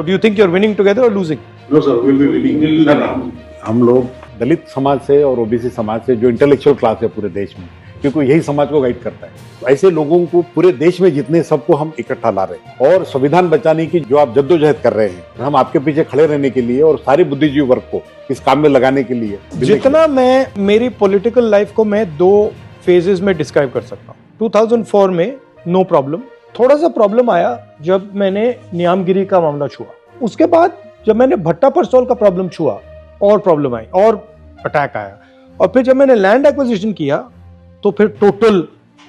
So do you think you're winning together or losing? No, sir, we'll be winning. No, no. हम लोग दलित समाज से और OBC समाज से जो इंटेलेक्चुअल क्लास है पूरे देश में क्योंकि यही समाज को गाइड करता है तो ऐसे लोगों को पूरे देश में जितने सबको हम इकट्ठा ला रहे हैं और संविधान बचाने की जो आप जद्दोजहद कर रहे हैं हम आपके पीछे खड़े रहने के लिए और सारी बुद्धिजीवी वर्ग को इस काम में लगाने के लिए जितना के लिए। मैं मेरी पॉलिटिकल लाइफ को मैं दो फेजेस में डिस्क्राइब कर सकता हूँ 2004 में नो प्रॉब्लम थोड़ा सा प्रॉब्लम आया जब मैंने नियामगिरी का मामला छुआ। उसके बाद जब मैंने भट्टा परसोल का प्रॉब्लम छुआ और प्रॉब्लम आई और अटैक आया। और फिर जब मैंने लैंड एक्विजिशन किया तो फिर टोटल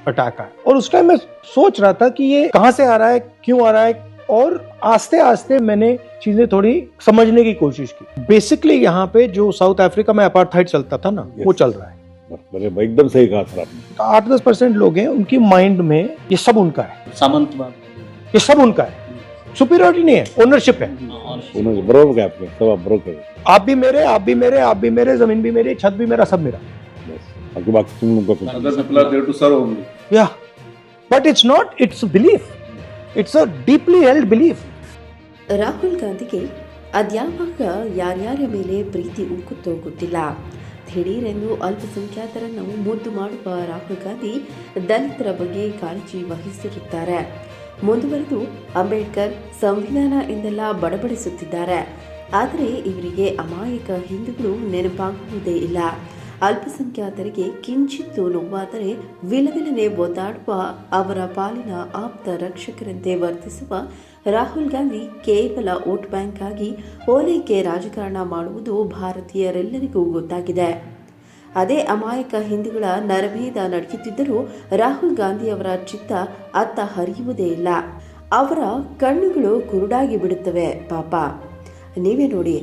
अटैक आया। और उस टाइम मैं सोच रहा था कि ये कहाँ से आ रहा है क्यों आ रहा है और आस्ते आस्ते मैंने चीज़ें थोड़ी समझने की कोशिश की। बेसिकली यहाँ पे जो साउथ अफ्रीका में अपार्थाइड चलता था ना वो चल रहा है। बड़े एकदम सही कहा सर आपने आठ दस परसेंट लोग हैं उनकी माइंड में ये सब उनका है सामंतवाद ये सब उनका है सुपीरियरिटी नहीं है ओनरशिप है उन्होंने बरोबर कहा आपने सब आप बरोबर कहे आप भी मेरे आप भी मेरे आप भी मेरे जमीन भी मेरी छत भी मेरा सब मेरा बस बाकी बाकी तुम लोगों का Other people are there to serve only. या but it's not it's belief it's a deeply held belief Rahul ಗಾಂಧಿಗೆ ಅದ್ಯಾವಾಗ ಯಾರ್ಯಾರ ಮೇಲೆ ಪ್ರೀತಿ ಉಕ್ಕುತ್ತೋ ಗೊತ್ತಿಲ್ಲ ದಿಢೀರೆಂದು ಅಲ್ಪಸಂಖ್ಯಾತರನ್ನು ಮುದ್ದು ಮಾಡುವ ರಾಹುಲ್ ಗಾಂಧಿ ದಲಿತರ ಬಗ್ಗೆ ಕಾಳಜಿ ವಹಿಸಿರುತ್ತಾರೆ. ಮುಂದುವರೆದು ಅಂಬೇಡ್ಕರ್ ಸಂವಿಧಾನ ಎಂದೆಲ್ಲ ಬಡಬಡಿಸುತ್ತಿದ್ದಾರೆ. ಆದರೆ ಇವರಿಗೆ ಅಮಾಯಕ ಹಿಂದೂಗಳು ನೆನಪಾಗುವುದೇ ಇಲ್ಲ. ಅಲ್ಪಸಂಖ್ಯಾತರಿಗೆ ಕಿಂಚಿತ್ತು ನೋವಾದರೆ ವಿಲವಿಲನೆ ಒದ್ದಾಡುವ ಅವರ ಪಾಲಿನ ಆಪ್ತ ರಕ್ಷಕರಂತೆ ವರ್ತಿಸುವ ರಾಹುಲ್ ಗಾಂಧಿ ಕೇವಲ ವೋಟ್ ಬ್ಯಾಂಕ್ ಆಗಿ ಓಲೈಕೆ ರಾಜಕಾರಣ ಮಾಡುವುದು ಭಾರತೀಯರೆಲ್ಲರಿಗೂ ಗೊತ್ತಾಗಿದೆ. ಅದೇ ಅಮಾಯಕ ಹಿಂದೂಗಳ ನರಭೇದ ನಡೆಯುತ್ತಿದ್ದರೂ ರಾಹುಲ್ ಗಾಂಧಿ ಅವರ ಚಿತ್ತ ಅತ್ತ ಹರಿಯುವುದೇ ಇಲ್ಲ. ಅವರ ಕಣ್ಣುಗಳು ಕುರುಡಾಗಿ ಬಿಡುತ್ತವೆ ಪಾಪ. ನೀವೇ ನೋಡಿ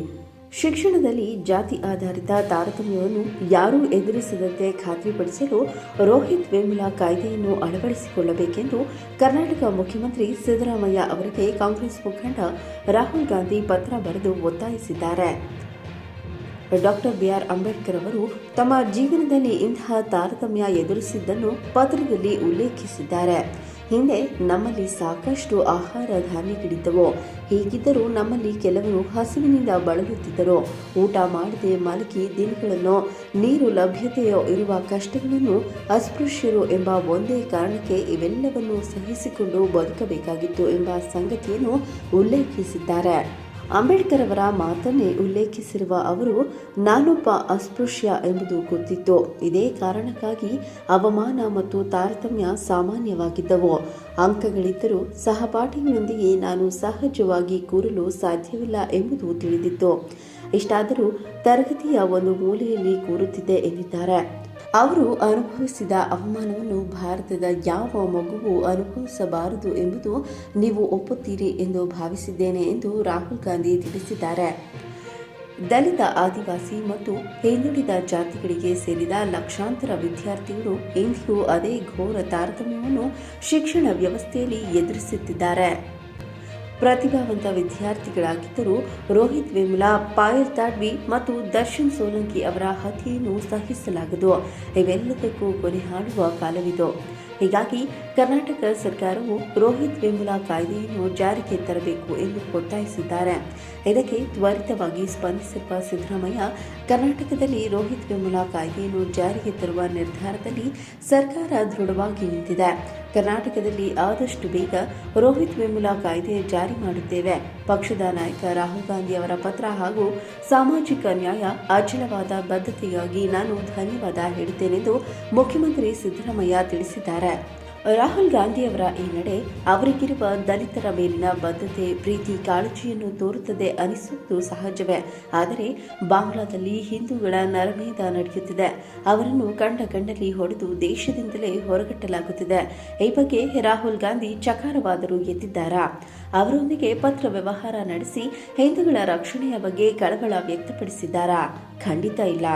ಶಿಕ್ಷಣದಲ್ಲಿ ಜಾತಿ ಆಧಾರಿತ ತಾರತಮ್ಯವನ್ನು ಯಾರೂ ಎದುರಿಸದಂತೆ ಖಾತ್ರಿಪಡಿಸಲು ರೋಹಿತ್ ವೇಮುಲಾ ಕಾಯ್ದೆಯನ್ನು ಅಳವಡಿಸಿಕೊಳ್ಳಬೇಕೆಂದು ಕರ್ನಾಟಕ ಮುಖ್ಯಮಂತ್ರಿ ಸಿದ್ದರಾಮಯ್ಯ ಅವರಿಗೆ ಕಾಂಗ್ರೆಸ್ ಮುಖಂಡ ರಾಹುಲ್ ಗಾಂಧಿ ಪತ್ರ ಬರೆದು ಒತ್ತಾಯಿಸಿದ್ದಾರೆ. ಡಾಕ್ಟರ್ ಬಿಆರ್ ಅಂಬೇಡ್ಕರ್ ಅವರು ತಮ್ಮ ಜೀವನದಲ್ಲಿ ಇಂತಹ ತಾರತಮ್ಯ ಎದುರಿಸಿದ್ದನ್ನು ಪತ್ರದಲ್ಲಿ ಉಲ್ಲೇಖಿಸಿದ್ದಾರೆ. ಹಿಂದೆ ನಮ್ಮಲ್ಲಿ ಸಾಕಷ್ಟು ಆಹಾರ ಧಾನ್ಯಗಳಿದ್ದವು. ಹೀಗಿದ್ದರೂ ನಮ್ಮಲ್ಲಿ ಕೆಲವರು ಹಸಿವಿನಿಂದ ಬಳಲುತ್ತಿದ್ದರು. ಊಟ ಮಾಡದೆ ಮಲಗಿ ದಿನಗಳನ್ನು, ನೀರು ಲಭ್ಯತೆಯೋ ಇರುವ ಕಷ್ಟಗಳನ್ನು ಅಸ್ಪೃಶ್ಯರು ಎಂಬ ಒಂದೇ ಕಾರಣಕ್ಕೆ ಇವೆಲ್ಲವನ್ನು ಸಹಿಸಿಕೊಂಡು ಬದುಕಬೇಕಾಗಿತ್ತು ಎಂಬ ಸಂಗತಿಯನ್ನು ಉಲ್ಲೇಖಿಸಿದ್ದಾರೆ. ಅಂಬೇಡ್ಕರ್ ಅವರ ಮಾತನ್ನೇ ಉಲ್ಲೇಖಿಸಿರುವ ಅವರು, ನಾನೊಬ್ಬ ಅಸ್ಪೃಶ್ಯ ಎಂಬುದು ಗೊತ್ತಿತ್ತು. ಇದೇ ಕಾರಣಕ್ಕಾಗಿ ಅವಮಾನ ಮತ್ತು ತಾರತಮ್ಯ ಸಾಮಾನ್ಯವಾಗಿದ್ದವು. ಅಂಕಗಳಿದ್ದರೂ ಸಹಪಾಠಿಗಳೊಂದಿಗೆ ನಾನು ಸಹಜವಾಗಿ ಕೂರಲು ಸಾಧ್ಯವಿಲ್ಲ ಎಂಬುದು ತಿಳಿದಿತ್ತು. ಇಷ್ಟಾದರೂ ತರಗತಿಯ ಒಂದು ಮೂಲೆಯಲ್ಲಿ ಕೂರುತ್ತಿದ್ದೆ ಎಂದಿದ್ದಾರೆ. ಅವರು ಅನುಭವಿಸಿದ ಅವಮಾನವನ್ನು ಭಾರತದ ಯಾವ ಮಗುವು ಅನುಭವಿಸಬಾರದು ಎಂಬುದು ನೀವು ಒಪ್ಪುತ್ತೀರಿ ಎಂದು ಭಾವಿಸಿದ್ದೇನೆ ಎಂದು ರಾಹುಲ್ ಗಾಂಧಿ ತಿಳಿಸಿದ್ದಾರೆ. ದಲಿತ ಆದಿವಾಸಿ ಮತ್ತು ಹಿಂದುಳಿದ ಜಾತಿಗಳಿಗೆ ಸೇರಿದ ಲಕ್ಷಾಂತರ ವಿದ್ಯಾರ್ಥಿಗಳು ಇಂದಿಗೂ ಅದೇ ಘೋರ ತಾರತಮ್ಯವನ್ನು ಶಿಕ್ಷಣ ವ್ಯವಸ್ಥೆಯಲ್ಲಿ ಎದುರಿಸುತ್ತಿದ್ದಾರೆ. ಪ್ರತಿಭಾವಂತ ವಿದ್ಯಾರ್ಥಿಗಳಾಗಿದ್ದರೂ. ರೋಹಿತ್ ವೇಮುಲಾ, ಪಾಯಲ್ ತಾಡ್ವಿ ಮತ್ತು ದರ್ಶನ್ ಸೋಲಂಕಿ ಅವರ ಹತ್ಯೆಯನ್ನು ಸಹಿಸಲಾಗದು. ಇವೆಲ್ಲದಕ್ಕೂ ಕೊನೆ ಹಾಡುವ ಕಾಲವಿದು. ಹೀಗಾಗಿ ಕರ್ನಾಟಕ ಸರ್ಕಾರವು ರೋಹಿತ್ ವೇಮುಲಾ ಕಾಯ್ದೆಯನ್ನು ಜಾರಿಗೆ ತರಬೇಕು ಎಂದು ಒತ್ತಾಯಿಸಿದ್ದಾರೆ. ಇದಕ್ಕೆ ತ್ವರಿತವಾಗಿ ಸ್ಪಂದಿಸಿರುವ ಸಿದ್ದರಾಮಯ್ಯ, ಕರ್ನಾಟಕದಲ್ಲಿ ರೋಹಿತ್ ವೇಮುಲಾ ಕಾಯ್ದೆಯನ್ನು ಜಾರಿಗೆ ತರುವ ನಿರ್ಧಾರದಲ್ಲಿ ಸರ್ಕಾರ ದೃಢವಾಗಿ ನಿಂತಿದೆ. ಕರ್ನಾಟಕದಲ್ಲಿ ಆದಷ್ಟು ಬೇಗ ರೋಹಿತ್ ವೇಮುಲಾ ಕಾಯ್ದೆ ಜಾರಿ ಮಾಡುತ್ತೇವೆ. ಪಕ್ಷದ ನಾಯಕ ರಾಹುಲ್ ಗಾಂಧಿ ಅವರ ಪತ್ರ ಹಾಗೂ ಸಾಮಾಜಿಕ ನ್ಯಾಯ ಅಚಲವಾದ ಬದ್ಧತೆಗಾಗಿ ನಾನು ಧನ್ಯವಾದ ಹೇಳುತ್ತೇನೆಂದು ಮುಖ್ಯಮಂತ್ರಿ ಸಿದ್ದರಾಮಯ್ಯ ತಿಳಿಸಿದ್ದಾರೆ. ರಾಹುಲ್ ಗಾಂಧಿಯವರ ಈ ನಡೆ ಅವರಿಗಿರುವ ದಲಿತರ ಮೇಲಿನ ಬದ್ಧತೆ ಪ್ರೀತಿ, ಕಾಳಜಿಯನ್ನು ತೋರುತ್ತದೆ ಅನಿಸುವುದು ಸಹಜವೇ. ಆದರೆ ಬಾಂಗ್ಲಾದಲ್ಲಿ ಹಿಂದೂಗಳ ನರಮೇಧ ನಡೆಯುತ್ತಿದೆ. ಅವರನ್ನು ಕಂಡ ಕಂಡಲ್ಲಿ ಹೊಡೆದು ದೇಶದಿಂದಲೇ ಹೊರಗಟ್ಟಲಾಗುತ್ತಿದೆ. ಈ ಬಗ್ಗೆ ರಾಹುಲ್ ಗಾಂಧಿ ಚಕಾರವಾದರೂ ಎದ್ದಿದ್ದಾರಾ ಅವರೊಂದಿಗೆ ಪತ್ರ ವ್ಯವಹಾರ ನಡೆಸಿ ಹಿಂದೂಗಳ ರಕ್ಷಣೆಯ ಬಗ್ಗೆ ಕಳವಳ ವ್ಯಕ್ತಪಡಿಸಿದ್ದಾರಾ? ಖಂಡಿತ ಇಲ್ಲ.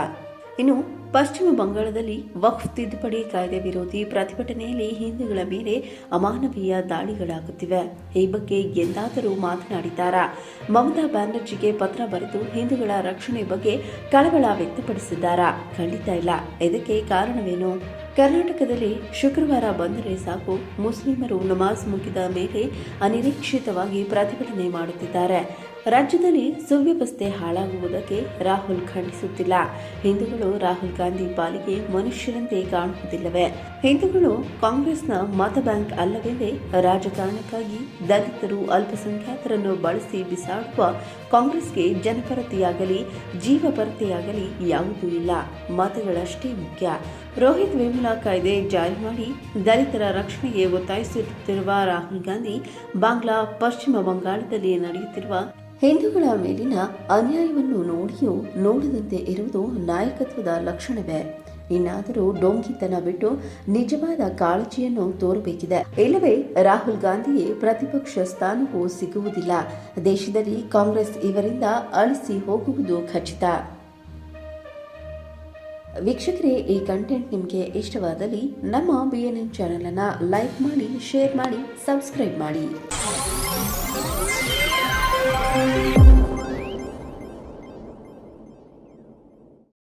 ಇನ್ನು ಪಶ್ಚಿಮ ಬಂಗಾಳದಲ್ಲಿ ವಕ್ಫ್ ತಿದ್ದುಪಡಿ ಕಾಯ್ದೆ ವಿರೋಧಿ ಪ್ರತಿಭಟನೆಯಲ್ಲಿ ಹಿಂದೂಗಳ ಮೇಲೆ ಅಮಾನವೀಯ ದಾಳಿಗಳಾಗುತ್ತಿವೆ. ಈ ಬಗ್ಗೆ ಎಂದಾದರೂ ಮಾತನಾಡಿದ್ದಾರಾ? ಮಮತಾ ಬ್ಯಾನರ್ಜಿಗೆ ಪತ್ರ ಬರೆದು ಹಿಂದೂಗಳ ರಕ್ಷಣೆ ಬಗ್ಗೆ ಕಳವಳ ವ್ಯಕ್ತಪಡಿಸಿದ್ದಾರಾ? ಖಂಡಿತ ಇಲ್ಲ. ಇದಕ್ಕೆ ಕಾರಣವೇನು? ಕರ್ನಾಟಕದಲ್ಲಿ ಶುಕ್ರವಾರ ಬಂದರೆ ಸಾಕು, ಮುಸ್ಲಿಮರು ನಮಾಜ್ ಮುಗಿದ ಮೇಲೆ ಅನಿರೀಕ್ಷಿತವಾಗಿ ಪ್ರತಿಭಟನೆ ಮಾಡುತ್ತಿದ್ದಾರೆ. ರಾಜ್ಯದಲ್ಲಿ ಸುವ್ಯವಸ್ಥೆ ಹಾಳಾಗುವುದಕ್ಕೆ ರಾಹುಲ್ ಖಂಡಿಸುತ್ತಿಲ್ಲ. ಹಿಂದೂಗಳು ರಾಹುಲ್ ಗಾಂಧಿ ಪಾಲಿಗೆ ಮನುಷ್ಯರಂತೆ ಕಾಣುವುದಿಲ್ಲವೆ? ಹಿಂದೂಗಳು ಕಾಂಗ್ರೆಸ್ನ ಮತ ಬ್ಯಾಂಕ್ ಅಲ್ಲವೆಂದೇ ರಾಜಕಾರಣಕ್ಕಾಗಿ ದಲಿತರು ಅಲ್ಪಸಂಖ್ಯಾತರನ್ನು ಬಳಸಿ ಬಿಸಾಡುವ ಕಾಂಗ್ರೆಸ್ಗೆ ಜನಪರತೆಯಾಗಲಿ, ಜೀವಪರತೆಯಾಗಲಿ ಯಾವುದೂ ಇಲ್ಲ. ಮತಗಳಷ್ಟೇ ಮುಖ್ಯ. ರೋಹಿತ್ ವೇಮುಲಾ ಕಾಯ್ದೆ ಜಾರಿ ಮಾಡಿ ದಲಿತರ ರಕ್ಷಣೆಗೆ ಒತ್ತಾಯಿಸುತ್ತಿರುವ ರಾಹುಲ್ ಗಾಂಧಿ ಬಾಂಗ್ಲಾ, ಪಶ್ಚಿಮ ಬಂಗಾಳದಲ್ಲಿ ನಡೆಯುತ್ತಿರುವ ಹಿಂದೂಗಳ ಮೇಲಿನ ಅನ್ಯಾಯವನ್ನು ನೋಡಿಯೂ ನೋಡದಂತೆ ಇರುವುದು ನಾಯಕತ್ವದ ಲಕ್ಷಣವೇ. ಇನ್ನಾದರೂ ಡೋಂಗಿತನ ಬಿಟ್ಟು ನಿಜವಾದ ಕಾಳಜಿಯನ್ನು ತೋರಬೇಕಿದೆ. ಇಲ್ಲವೇ, ರಾಹುಲ್ ಗಾಂಧಿಗೆ ಪ್ರತಿಪಕ್ಷ ಸ್ಥಾನವೂ ಸಿಗುವುದಿಲ್ಲ. ದೇಶದಲ್ಲಿ ಕಾಂಗ್ರೆಸ್ ಇವರಿಂದ ಅಳಿಸಿ ಹೋಗುವುದು ಖಚಿತ. ವೀಕ್ಷಕರೇ, ಈ ಕಂಟೆಂಟ್ ನಿಮಗೆ ಇಷ್ಟವಾದಲ್ಲಿ ನಮ್ಮ ಬಿ ಎನ್ ಎನ್ ಚಾನಲನ್ನು ಲೈಕ್ ಮಾಡಿ ಶೇರ್ ಮಾಡಿ ಸಬ್ಸ್ಕ್ರೈಬ್ ಮಾಡಿ.